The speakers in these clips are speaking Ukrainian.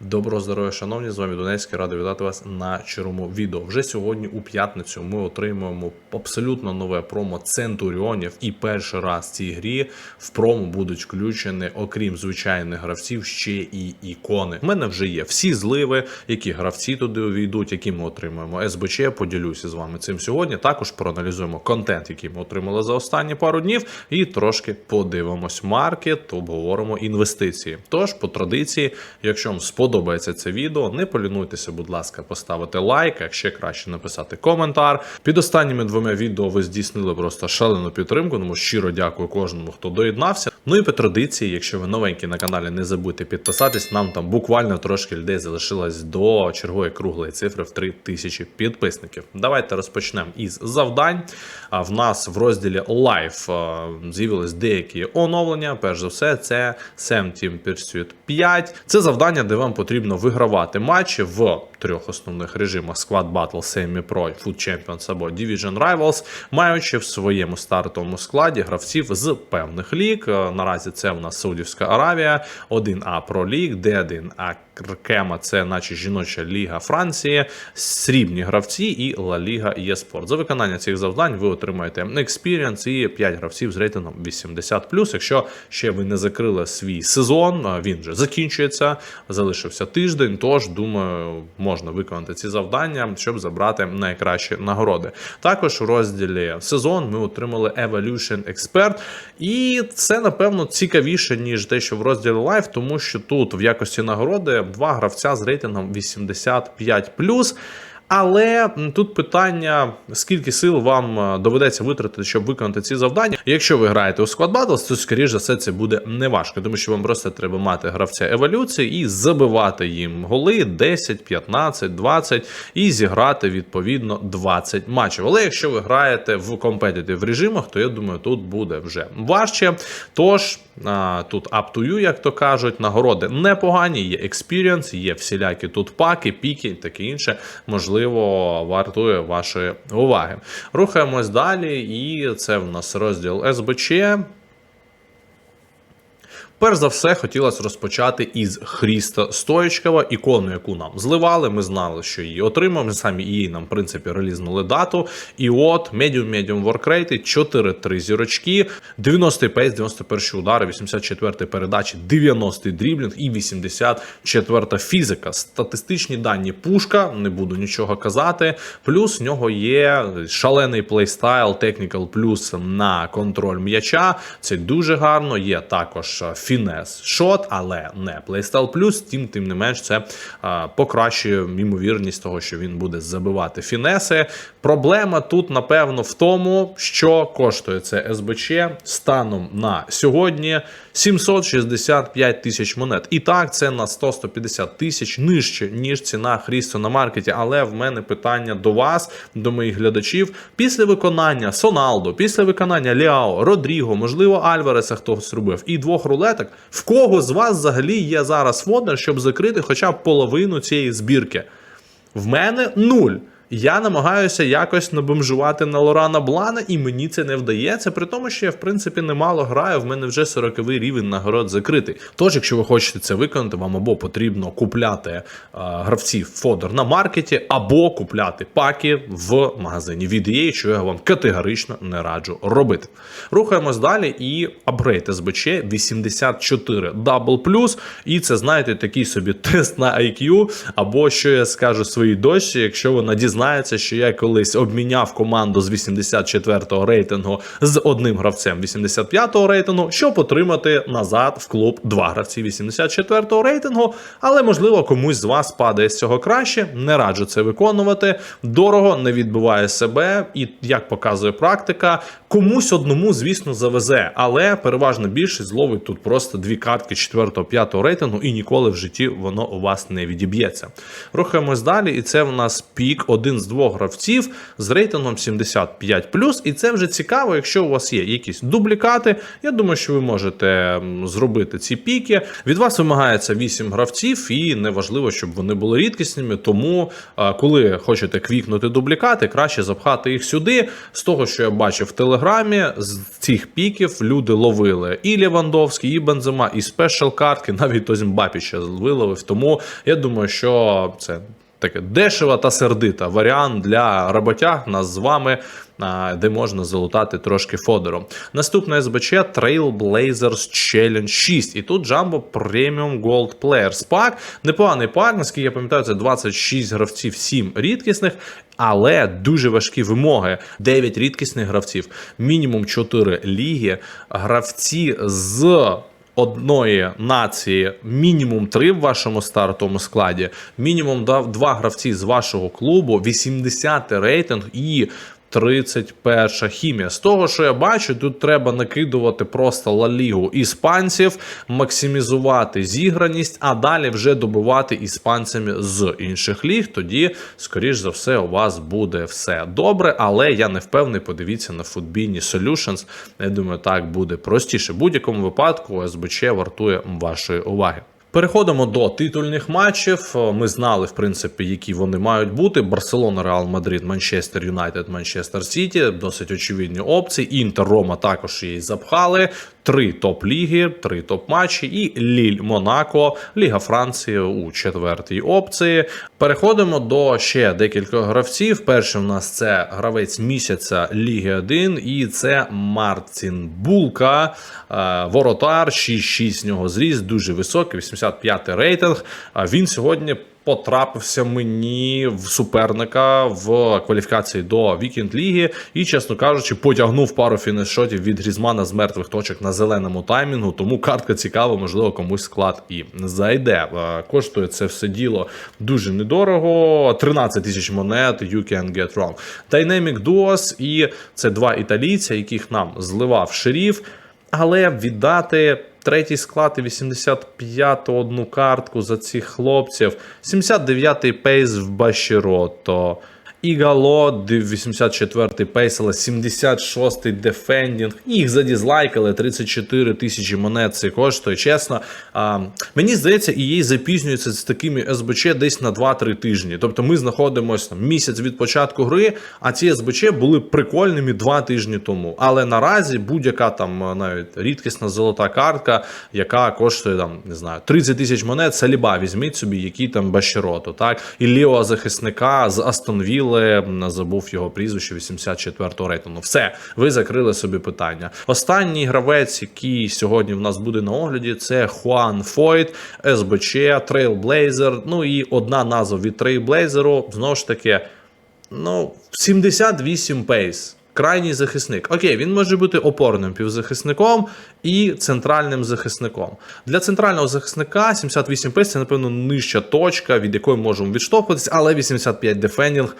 Доброго здоров'я, шановні, з вами Донецький, радий вітати вас на червому відео. Вже сьогодні, у п'ятницю, ми отримуємо абсолютно нове промо Центуріонів. І перший раз в цій грі в промо будуть включені, окрім звичайних гравців, ще і ікони. У мене вже є всі зливи, які гравці туди увійдуть, які ми отримуємо. СБЧ поділюся з вами цим сьогодні. Також проаналізуємо контент, який ми отримали за останні пару днів, і трошки подивимось маркет, обговоримо інвестиції. Тож, по традиції, якщо вам сподобається це відео, не полінуйтеся, будь ласка, поставити лайк, а ще краще написати коментар. Під останніми двома відео ви здійснили просто шалену підтримку, тому щиро дякую кожному, хто доєднався. Ну і по традиції, якщо ви новенькі на каналі, не забудьте підписатись. Нам там буквально трошки людей залишилось до чергової круглої цифри в 3000 підписників. Давайте розпочнемо із завдань. А в нас в розділі Live е, з'явились деякі оновлення. Перш за все, це Sam Team Pursuit 5. Це завдання, де вам потрібно вигравати матчі в трьох основних режимах: Squad Battle, Semi Pro, Food Champions або Division Rivals, маючи в своєму стартовому складі гравців з певних ліг. Е, Наразі це в нас Саудівська Аравія, 1А Pro League, D1А Кема, це наче жіноча ліга Франції, срібні гравці і Ла Ліга eSport. За виконання цих завдань ви отримаєте Experience і 5 гравців з рейтингом 80+. Якщо ще ви не закрили свій сезон, він вже закінчується, залишився тиждень. Тож думаю, можна виконати ці завдання, щоб забрати найкращі нагороди. Також у розділі сезон ми отримали Evolution Expert, і це напевно цікавіше ніж те, що в розділі Live, тому що тут в якості нагороди два гравця з рейтингом 85+. Але тут питання: скільки сил вам е, доведеться витратити, щоб виконати ці завдання. Якщо ви граєте у Squad Battles, то скоріш за все це буде неважко, тому що вам просто треба мати гравця еволюції і забивати їм голи 10, 15, 20 і зіграти відповідно 20 матчів. Але якщо ви граєте в компетитив режимах, то я думаю, тут буде вже важче. Тож тут up to you, як то кажуть, нагороди непогані, є experience, є всілякі тут паки, піки таке інше. Можливо, вартує вашої уваги. Рухаємось далі, і це в нас розділ СБЧ. Перш за все, хотілося розпочати із Хріста Стоїчкова, ікону, яку нам зливали. Ми знали, що її отримаємо. Самі її нам, в принципі, релізнули дату. І от Medium Medium Workrate, 4-3 зірочки, 90 пейс, 91 удари, 84 передачі, 90 дріблінг і 84 фізика. Статистичні дані пушка, не буду нічого казати. Плюс в нього є шалений плейстайл, Technical плюс на контроль м'яча. Це дуже гарно. Є також фінес шот, але не плейстайл плюс. Тим, тим не менш, це а, покращує ймовірність того, що він буде забивати фінеси. Проблема тут, напевно, в тому, що коштує це СБЧ станом на сьогодні 765 тисяч монет. І так, це на 100-150 тисяч нижче, ніж ціна Хрісто на маркеті. Але в мене питання до вас, до моїх глядачів. Після виконання Соналдо, після виконання Ліао, Родріго, можливо, Альвареса хтось робив, і двох рулеток. В кого з вас взагалі є зараз фондер, щоб закрити хоча б половину цієї збірки? В мене нуль. Я намагаюся якось набомжувати на Лорана Блана, і мені це не вдається, при тому, що я в принципі немало граю. В мене вже 40-й рівень нагород закритий. Тож, якщо ви хочете це виконати, вам або потрібно купляти е, гравців фодер на маркеті, або купляти паки в магазині від EA, що я вам категорично не раджу робити. Рухаємось далі і апгрейд СБЧ 84 Double Plus. І це, знаєте, такий собі тест на IQ, або що я скажу своїй дочці, якщо вона дізнається, що я колись обміняв команду з 84-го рейтингу з одним гравцем 85-го рейтингу, щоб отримати назад в клуб два гравці 84-го рейтингу. Але можливо комусь з вас падає з цього краще. Не раджу це виконувати. Дорого не відбиває себе, і як показує практика, комусь одному, звісно, завезе, але переважно більшість зловить тут просто дві картки 4-5 рейтингу, і ніколи в житті воно у вас не відіб'ється. Рухаємось далі, і це в нас пік 1 один з двох гравців з рейтингом 75+, і це вже цікаво, якщо у вас є якісь дублікати. Я думаю, що ви можете зробити ці піки. Від вас вимагається 8 гравців, і неважливо, щоб вони були рідкісними. Тому, коли хочете квікнути дублікати, краще запхати їх сюди. З того, що я бачив в телеграмі, з цих піків люди ловили і Лівандовський, і Бензема, і спешл картки, навіть ось Мбапі ще виловив. Тому я думаю, що це таке дешева та сердита варіант для роботяг нас з вами, де можна залутати трошки фодером. Наступне СБЧ Trailblazers Challenge 6. І тут Jumbo Premium Gold Players пак. Непоганий пак, наскільки я пам'ятаю, це 26 гравців, 7 рідкісних. Але дуже важкі вимоги: 9 рідкісних гравців, мінімум 4 ліги, гравці з одної нації, мінімум три в вашому стартовому складі, мінімум два гравці з вашого клубу, 80 рейтинг і 31 хімія. З того, що я бачу, тут треба накидувати просто Ла Лігу іспанців, максимізувати зіграність, а далі вже добивати іспанцями з інших ліг. Тоді, скоріш за все, у вас буде все добре. Але я не впевнений. Подивіться на Footbini Solutions. Я думаю, так буде простіше. В будь-якому випадку СБЧ вартує вашої уваги. Переходимо до титульних матчів. Ми знали, в принципі, які вони мають бути: Барселона, Реал Мадрид, Манчестер Юнайтед, Манчестер Сіті. Досить очевидні опції. Інтер Рома також її запхали. Три топ-ліги, три топ-матчі і Ліль Монако, Ліга Франції у четвертій опції. Переходимо до ще декількох гравців. Перший у нас це гравець місяця Ліги 1, і це Мартін Булка, е, воротар, 6-6 нього зріст, дуже високий, 85 рейтинг. А Він сьогодні потрапився мені в суперника в кваліфікації до Вікенд Ліги і, чесно кажучи, потягнув пару фінішотів від Грізмана з мертвих точок на зеленому таймінгу. Тому картка цікава, можливо, комусь склад і зайде. Е, Коштує це все діло дуже недорого. 13 тисяч монет. You can get wrong. Dynamic Duos, і це два італійця, яких нам зливав шеріф. Але віддати третій склад і 85-ту одну картку за цих хлопців. 79-й пейс в Башірото. Ігало, 84-й пейс, 76-й дефендінг. Їх задізлайкали 34 тисячі монет. Це коштує. Чесно, а, мені здається, і їй запізнюється з такими СБЧ десь на 2-3 тижні. Тобто ми знаходимося місяць від початку гри, а ці СБЧ були прикольними 2 тижні тому. Але наразі будь-яка там навіть рідкісна золота картка, яка коштує там, не знаю, 30 тисяч монет, Саліба візьміть собі, який там Баширото, так? І лівого захисника з Астон Вілли, забув його прізвище 84-го рейтингу. Все, ви закрили собі питання. Останній гравець, який сьогодні в нас буде на огляді, це Хуан Фойт, СБЧ, Trailblazer. Ну і одна назва від Trailblazer, знову ж таки, ну, 78 пейс. Крайній захисник. Окей, він може бути опорним півзахисником і центральним захисником. Для центрального захисника 78 пейс це, напевно, нижча точка, від якої можемо відштовхуватися, але 85 дефендінг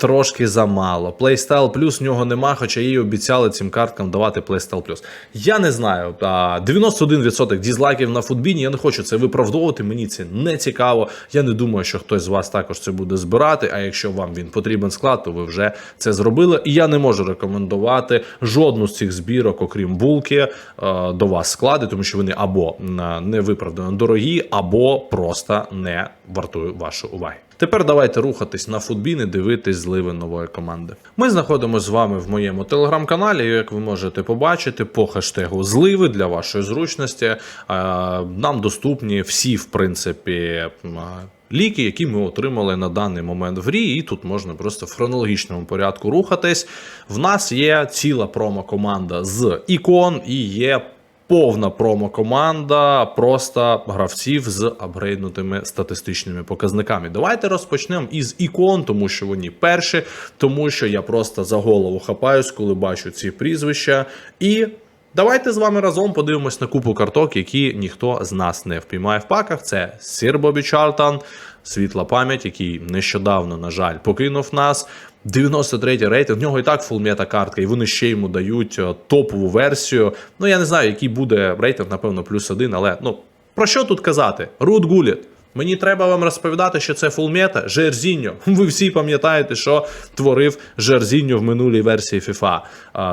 трошки замало. Playstyle плюс в нього нема, хоча їй обіцяли цим карткам давати Playstyle плюс. Я не знаю. а, 91% дізлайків на футбіні. Я не хочу це виправдовувати. Мені це не цікаво. Я не думаю, що хтось з вас також це буде збирати. А якщо вам він потрібен склад, то ви вже це зробили. І я не можу рекомендувати жодну з цих збірок, окрім булки, е, до вас склади, тому що вони або е, невиправдано дорогі, або просто не вартують вашої уваги. Тепер давайте рухатись на футбін і дивитись зливи нової команди. Ми знаходимося з вами в моєму телеграм-каналі. Як ви можете побачити, по хештегу зливи для вашої зручності. Е, Нам доступні всі, в принципі. Ліки, які ми отримали на даний момент в грі, і тут можна просто в хронологічному порядку рухатись. В нас є ціла промо-команда з ікон і є повна промо-команда просто гравців з апгрейднутими статистичними показниками. Давайте розпочнемо із ікон, тому що вони перші, тому що я просто за голову хапаюсь, коли бачу ці прізвища. І давайте з вами разом подивимось на купу карток, які ніхто з нас не впіймає в паках. Це Сір Бобі Чартан, світла пам'ять, який нещодавно, на жаль, покинув нас. 93 рейтинг, в нього і так фулмета картка, і вони ще йому дають е, топову версію. Ну я не знаю, який буде рейтинг, напевно, плюс один, але ну про що тут казати? Рут Гуліт. Мені треба вам розповідати, що це фулмета Жерзіньо. Ви всі пам'ятаєте, що творив Жерзіньо в минулій версії FIFA.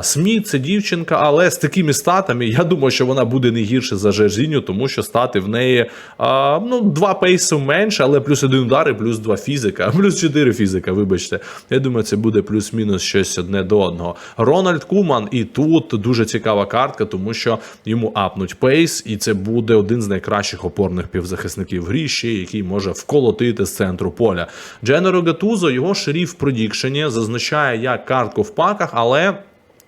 Сміт це дівчинка, але з такими статами я думаю, що вона буде не гірше за Жерзіньо, тому що стати в неї а, ну, два пейси менше, але плюс один удар і плюс два фізика, плюс чотири фізика. Вибачте. Я думаю, це буде плюс-мінус щось одне до одного. Рональд Куман і тут дуже цікава картка, тому що йому апнуть пейс, і це буде один з найкращих опорних півзахисників в грі, ще який може вколотити з центру поля. Дженеро Гатузо, його шеріф продікшені зазначає як картку в паках, але.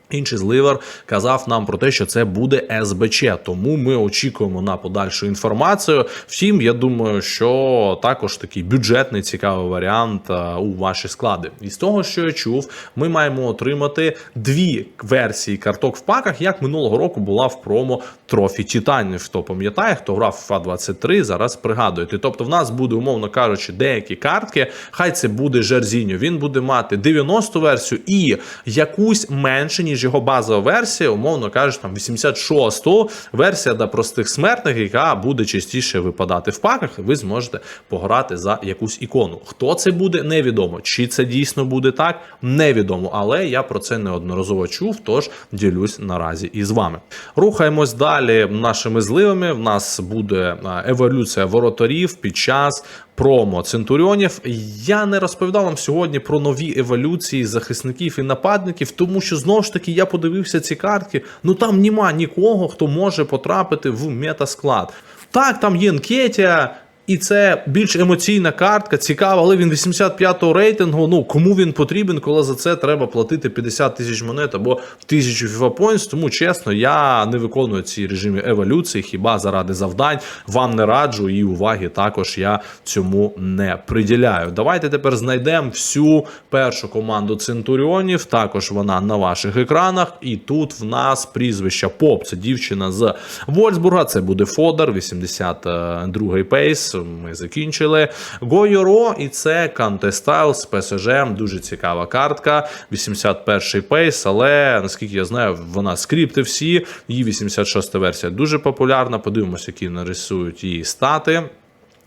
Інший зливер казав нам про те, що це буде СБЧ, тому ми очікуємо на подальшу інформацію. Втім, я думаю, що також такий бюджетний цікавий варіант у ваші склади. І з того, що я чув, ми маємо отримати дві версії карток в паках, як минулого року була в промо Трофі Титанів. Хто пам'ятає, хто грав FIFA 23, зараз пригадуєте. Тобто, в нас буде, умовно кажучи, деякі картки. Хай це буде Жерзіньо. Він буде мати 90 версію і якусь менше, ніж його базова версія, умовно кажучи, там 86-ту версія для простих смертних, яка буде частіше випадати в паках, і ви зможете пограти за якусь ікону. Хто це буде, невідомо. Чи це дійсно буде так, невідомо. Але я про це неодноразово чув, тож ділюсь наразі із вами. Рухаємось далі нашими зливами. В нас буде еволюція воротарів під час промо Центуріонів. Я не розповідав вам сьогодні про нові еволюції захисників і нападників, тому що знову ж таки я подивився ці картки. Ну там нема нікого, хто може потрапити в метасклад. Так, там є Нкетія, і це більш емоційна картка, цікава, але він 85-го рейтингу. Ну кому він потрібен, коли за це треба платити 50 тисяч монет або 1000 FIFA Points. Тому чесно, я не виконую ці режими еволюції, хіба заради завдань вам не раджу і уваги також я цьому не приділяю. Давайте тепер знайдемо всю першу команду Центуріонів. Також вона на ваших екранах. І тут в нас прізвище Поп. Це дівчина з Вольсбурга. Це буде Фодор, 82-й пейс. Ми закінчили. Гойоро, і це Канте Стайл з ПСЖ. Дуже цікава картка. 81-й пейс, але наскільки я знаю, вона скрипти всі. Її 86 версія дуже популярна. Подивимося, які нарисують її стати.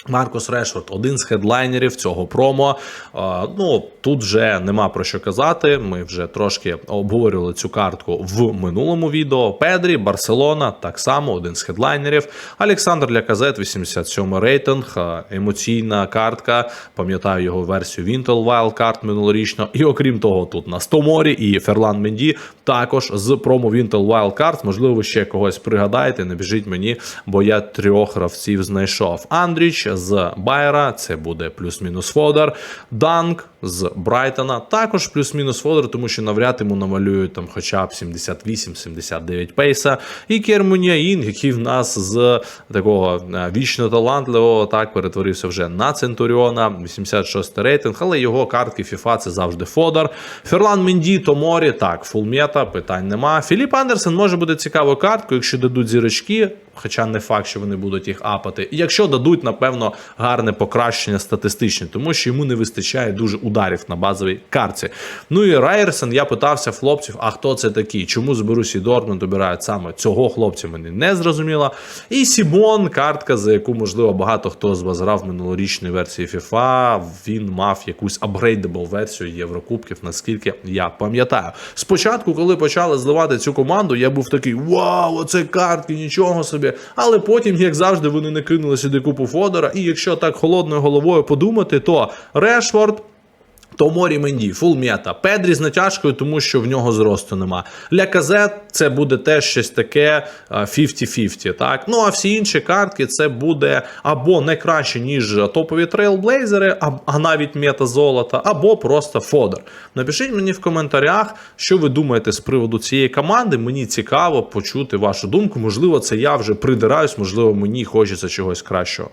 Маркус Решфорд один з хедлайнерів цього промо. Ну тут вже нема про що казати. Ми вже трошки обговорювали цю картку в минулому відео. Педрі, Барселона, так само один з хедлайнерів. Олександр Ляказет, 87 рейтинг, емоційна картка. Пам'ятаю його версію Wintel Wildcard минулорічно. І окрім того, тут на Стоморі і Ферлан Менді також з промо Wintel Wildcard. Можливо, ви ще когось пригадаєте. Не біжіть мені, бо я трьох гравців знайшов. Андріч з Байера, це буде плюс-мінус Фодор. Данк з Брайтона, також плюс-мінус Фодор, тому що навряд йому намалюють там хоча б 78-79 пейса. І Кермуніаїн, який в нас з такого е, вічно талантливого так перетворився вже на Центуріона, 86 рейтинг, але його картки FIFA це завжди Фодор. Ферлан Менді, Томорі, так, фулмета, питань нема. Філіп Андерсен може бути цікавою карткою, якщо дадуть зірочки. Хоча не факт, що вони будуть їх апати. Якщо дадуть, напевно, гарне покращення статистичне, тому що йому не вистачає дуже ударів на базовій картці. Ну і Райерсен, я питався хлопців, а хто це такий? Чому з Борусі Дортмунд обирають саме цього хлопця? Мені не зрозуміло. І Сімон, картка, за яку, можливо, багато хто з вас грав в минулорічній версії FIFA, він мав якусь апгрейдабл версію Єврокубків, наскільки я пам'ятаю. Спочатку, коли почали зливати цю команду, я був такий: Вау, оце картки, нічого собі. Але потім, як завжди, вони не кинули сюди купу Фодора. І якщо так холодною головою подумати, то Решфорд. Томорі Менді, фулмета, Педрі з натяжкою, тому що в нього зросту нема. Ляказет це буде теж щось таке а, 50-50. Так? Ну а всі інші картки це буде або не краще, ніж топові трейлблейзери, а, а навіть мета золота, або просто фодер. Напишіть мені в коментарях, що ви думаєте з приводу цієї команди. Мені цікаво почути вашу думку. Можливо, це я вже придираюсь, можливо, мені хочеться чогось кращого.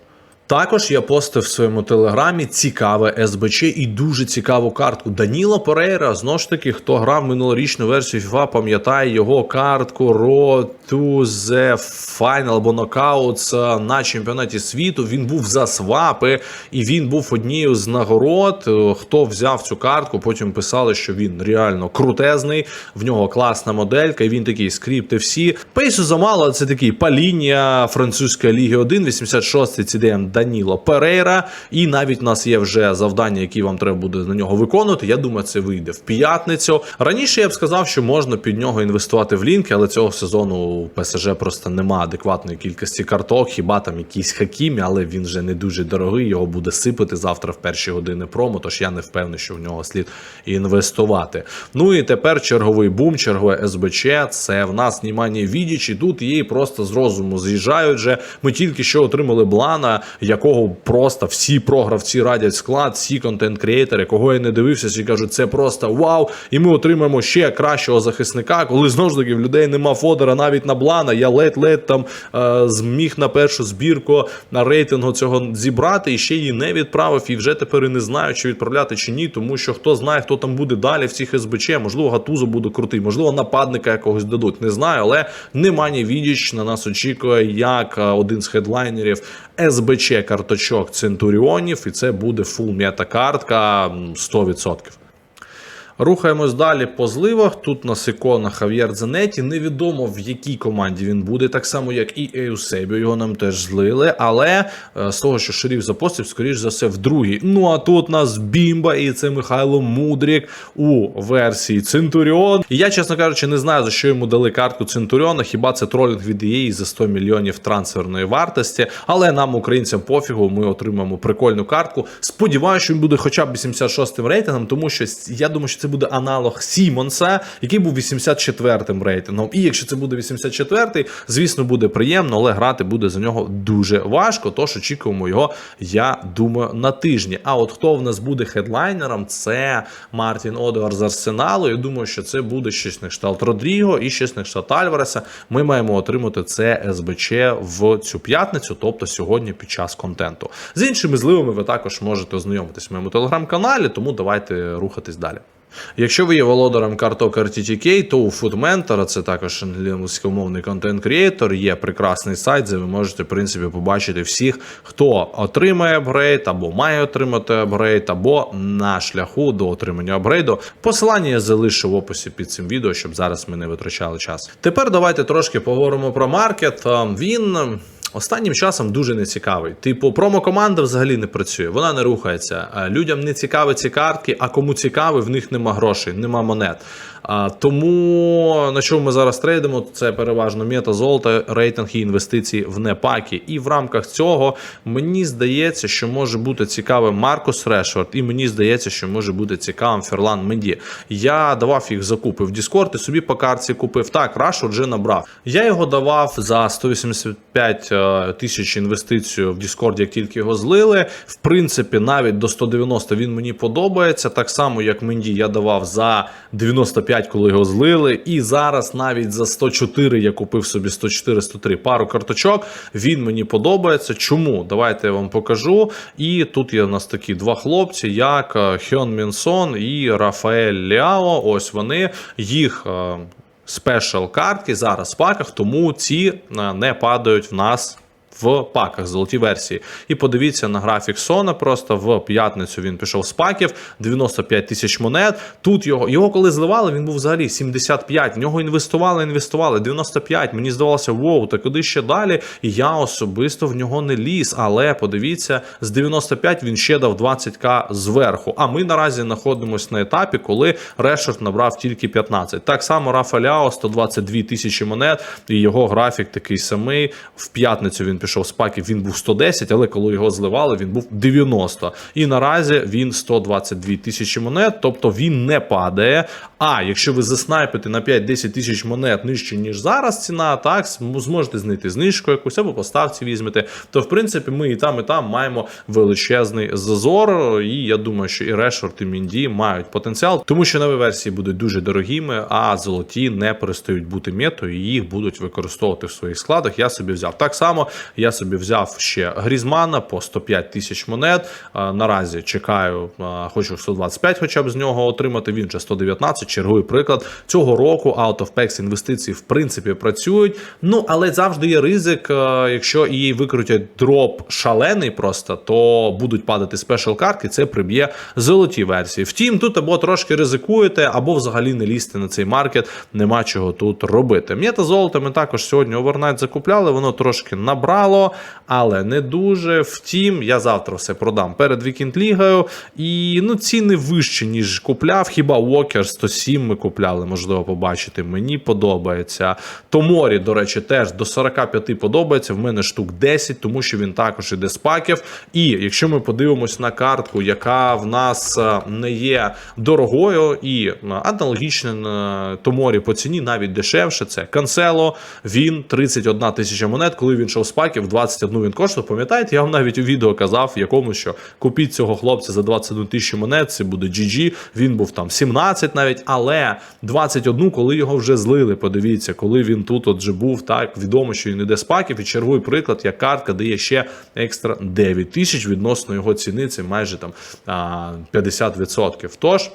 Також я постив в своєму телеграмі цікаве СБЧ і дуже цікаву картку. Даніло Перейра, знову ж таки, хто грав минулорічну версію FIFA, пам'ятає його картку Road to the Final або Knockouts на чемпіонаті світу. Він був за свапи, і він був однією з нагород. Хто взяв цю картку, потім писали, що він реально крутезний, в нього класна моделька, і він такий скрипти всі. Пейсу замало, це такий паління французької ліги 1, 86 CDM Даніло Перейра. І навіть у нас є вже завдання, які вам треба буде на нього виконувати. Я думаю, це вийде в п'ятницю. Раніше я б сказав, що можна під нього інвестувати в лінки, але цього сезону у ПСЖ просто нема адекватної кількості карток. Хіба там якісь хакімі, але він вже не дуже дорогий. Його буде сипати завтра в перші години промо. Тож я не впевнений, що в нього слід інвестувати. Ну і тепер черговий бум, чергове СБЧ. Це в нас Німані Відіч, і тут її просто з розуму з'їжджають. Же ми тільки що отримали блана, якого просто всі програвці радять склад, всі контент-креатори, кого я не дивився, всі кажуть, це просто вау. І ми отримаємо ще кращого захисника, коли знову ж таки в людей нема фодера навіть на блана. Я ледь-ледь там е, зміг на першу збірку на рейтингу цього зібрати і ще її не відправив. І вже тепер і не знаю, чи відправляти чи ні, тому що хто знає, хто там буде далі в цих СБЧ. Можливо, Гатузо буде крутий, можливо, нападника якогось дадуть. Не знаю, але Немані Відіч на нас очікує як е, один з хедлайнерів СБЧ карточок Центуріонів, і це буде фул м'ята картка м, 100%. Рухаємось далі по зливах. Тут на ікона Хав'єр Занеті. Невідомо в якій команді він буде, так само як і Еусебіо. Його нам теж злили. Але е, з того, що Шеріф запостив, скоріш за все, в другій. Ну а тут нас Бімба, і це Михайло Мудрік у версії Центуріон. І я, чесно кажучи, не знаю, за що йому дали картку Центуріона. Хіба це тролінг від EA за 100 мільйонів трансферної вартості. Але нам, українцям, пофігу, ми отримаємо прикольну картку. Сподіваюся, що він буде хоча б 86 м рейтингом, тому що я думаю, що це буде аналог Сімонса, який був 84-м рейтингом. І якщо це буде 84-й, звісно, буде приємно, але грати буде за нього дуже важко. Тож очікуємо його, я думаю, на тижні. А от хто в нас буде хедлайнером, це Мартін Одегар з Арсеналу. Я думаю, що це буде щось на кшталт Родріго і щось на кшталт Альвареса. Ми маємо отримати це СБЧ в цю п'ятницю, тобто сьогодні під час контенту. З іншими зливами ви також можете ознайомитись в моєму телеграм-каналі, тому давайте рухатись далі. Якщо ви є володарем карток RTTK, то у Foodmentor, це також англійськомовний контент-крієтор, є прекрасний сайт, де ви можете в принципі побачити всіх, хто отримає апгрейд або має отримати апгрейд, або на шляху до отримання апгрейду. Посилання я залишу в описі під цим відео, щоб зараз ми не витрачали час. Тепер давайте трошки поговоримо про маркет. Він. Останнім часом дуже нецікавий. Типу, промокоманда взагалі не працює, вона не рухається. Людям не цікаві ці картки, а кому цікаві, в них нема грошей, нема монет. Тому на чому ми зараз трейдимо, це переважно мета золота, рейтинг і інвестиції в непаки. І в рамках цього мені здається, що може бути цікавим Маркус Решфорд, і мені здається, що може бути цікавим Ферлан Менді. Я давав їх закупи в Discord і собі по картці купив. Так, Рашфорд вже набрав. Я його давав за 185 е, тисяч інвестицію в Discord, як тільки його злили. В принципі, навіть до 190 він мені подобається. Так само, як Менді я давав за 95, коли його злили. І зараз навіть за 104 я купив собі 104-103 пару карточок. Він мені подобається. Чому? Давайте я вам покажу. І тут є у нас такі два хлопці, як е, Хьон Мінсон і Рафаель Ліао. Ось вони їх. е, Спешл картки зараз в паках, тому ці е, не падають в нас в паках золоті версії. І подивіться на графік Сона. Просто в п'ятницю він пішов з паків 95 тисяч монет. Тут його його коли зливали, він був взагалі 75. В нього інвестували, інвестували 95. Мені здавалося, воу, та куди ще далі? І я особисто в нього не ліз. Але подивіться, з 95 він ще дав 20к зверху. А ми наразі знаходимося на етапі, коли Решерт набрав тільки 15. Так само Рафаляо 122 тисячі монет, і його графік такий самий. В п'ятницю він пішов з паків, він був 110, але коли його зливали, він був 90. І наразі він 122 тисячі монет, тобто він не падає. А якщо ви заснайпите на 5-10 тисяч монет нижче, ніж зараз ціна, так зможете знайти знижку якусь або поставці візьмете, то в принципі ми і там, і там маємо величезний зазор. І я думаю, що і Решфорд, і Мінді мають потенціал, тому що нові версії будуть дуже дорогими, а золоті не перестають бути метою, і їх будуть використовувати в своїх складах. Я собі взяв так само. Я собі взяв ще Грізмана по 105 тисяч монет. Наразі чекаю, хочу 125 хоча б з нього отримати. Він же 119, черговий приклад. Цього року Out of Packs інвестиції в принципі працюють. Ну, але завжди є ризик, якщо її викрутять дроп шалений просто, то будуть падати спешл картки, це приб'є золоті версії. Втім, тут або трошки ризикуєте, або взагалі не лізьте на цей маркет, нема чого тут робити. М'ята золото ми також сьогодні овернайт закупляли, воно трошки набрало. Цікавало, але не дуже. Втім, я завтра все продам перед вікінд лігою. І ну, ціни вищі, ніж купляв. Хіба Walker 107 ми купляли, можливо, побачити. Мені подобається. Томорі, до речі, теж до 45 подобається. В мене штук 10, тому що він також іде з паків. І якщо ми подивимось на картку, яка в нас е, не є дорогою і е, аналогічна е, Томорі по ціні, навіть дешевше, це Канцело. Він 31 тисяча монет. Коли він йшов з паків, 21 він коштував. Пам'ятаєте, я вам навіть у відео казав, якому що купіть цього хлопця за 21 тисячу монет, це буде GG. Він був там 17 навіть, але 21, коли його вже злили. Подивіться, коли він тут от же був, так відомо, що він іде з паків. І черговий приклад, як картка дає ще екстра 9 тисяч відносно його ціни. Це майже там а, 50%. Тож.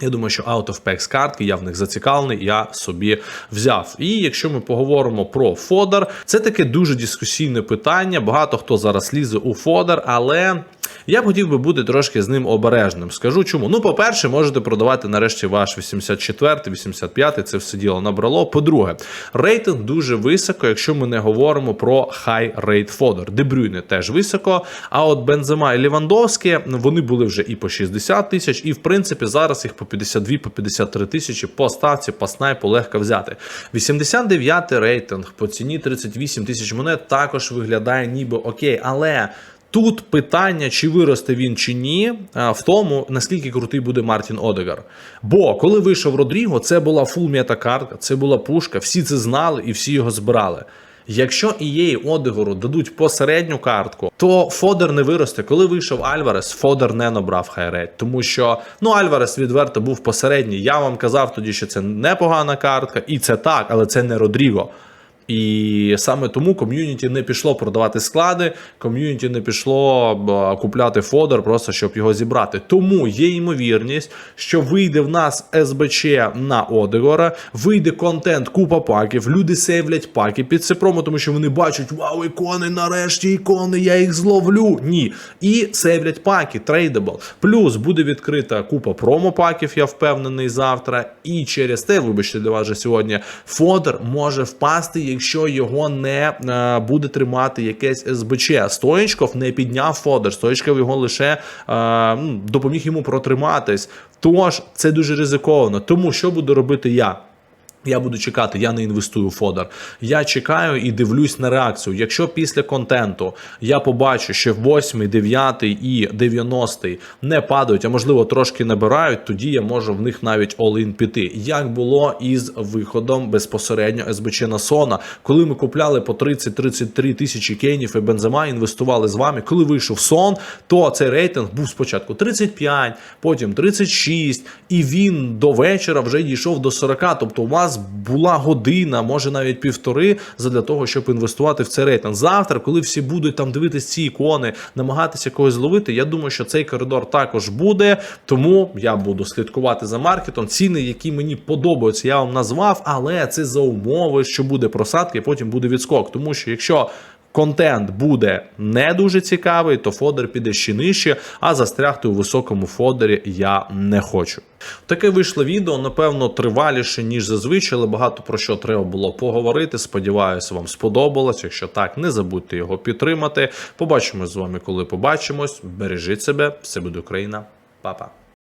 Я думаю, що out of packs картки, я в них зацікавлений, я собі взяв. І якщо ми поговоримо про фодер, це таке дуже дискусійне питання. Багато хто зараз лізе у фодер, але я б хотів би бути трошки з ним обережним. Скажу чому. Ну, по-перше, можете продавати нарешті ваш 84, 85, це все діло набрало. По-друге, рейтинг дуже високо, якщо ми не говоримо про high rate fodder. Дебрюйне теж високо. А от Бензема і Лівандовські вони були вже і по 60 тисяч, і в принципі зараз їх по 52, по 53 тисячі по ставці, по снайпу легко взяти. 89 рейтинг по ціні 38 тисяч монет також виглядає ніби окей, але. Тут питання, чи виросте він чи ні, в тому, наскільки крутий буде Мартін Одегар. Бо коли вийшов Родріго, це була фул мета-картка, це була пушка, всі це знали і всі його збирали. Якщо і Одегору дадуть посередню картку, то Фодер не виросте. Коли вийшов Альварес, Фодер не набрав хайрейт, тому що ну Альварес відверто був посередній. Я вам казав тоді, що це непогана картка, і це так, але це не Родріго. І саме тому ком'юніті не пішло продавати склади, ком'юніті не пішло купляти фодер, просто щоб його зібрати. Тому є ймовірність, що вийде в нас СБЧ на Одегора, вийде контент, купа паків. Люди сейвлять паки під це промо, тому що вони бачать, вау, ікони, нарешті ікони, я їх зловлю. Ні. І сейвлять паки, трейдабл. Плюс буде відкрита купа промо-паків, я впевнений, завтра. І через те, вибачте, для вас же сьогодні фодер може впасти якщо його не е, буде тримати якесь СБЧ. Стоєчков не підняв фодер, Стоєчков його лише е, допоміг йому протриматись. Тож це дуже ризиковано. Тому що буду робити я? Я буду чекати, я не інвестую в фодер. Я чекаю і дивлюсь на реакцію. Якщо після контенту я побачу, що 8, 9 і 90 не падають, а можливо трошки набирають, тоді я можу в них навіть all-in піти. Як було із виходом безпосередньо СБЧ на Сона, коли ми купляли по 30-33 тисячі кейнів і бензема, інвестували з вами. Коли вийшов сон, то цей рейтинг був спочатку 35, потім 36, і він до вечора вже дійшов до 40. Тобто у вас була година, може навіть півтори, задля того, щоб інвестувати в цей рейтинг. Завтра, коли всі будуть там дивитися ці ікони, намагатися когось зловити, я думаю, що цей коридор також буде. Тому я буду слідкувати за маркетом. Ціни, які мені подобаються, я вам назвав, але це за умови, що буде просадка, і потім буде відскок. Тому що якщо контент буде не дуже цікавий, то фодер піде ще нижче, а застрягти у високому фодері я не хочу. Таке вийшло відео, напевно, триваліше, ніж зазвичай, але багато про що треба було поговорити. Сподіваюся, вам сподобалось. Якщо так, не забудьте його підтримати. Побачимось з вами, коли побачимось. Бережіть себе, все буде Україна, Па-па.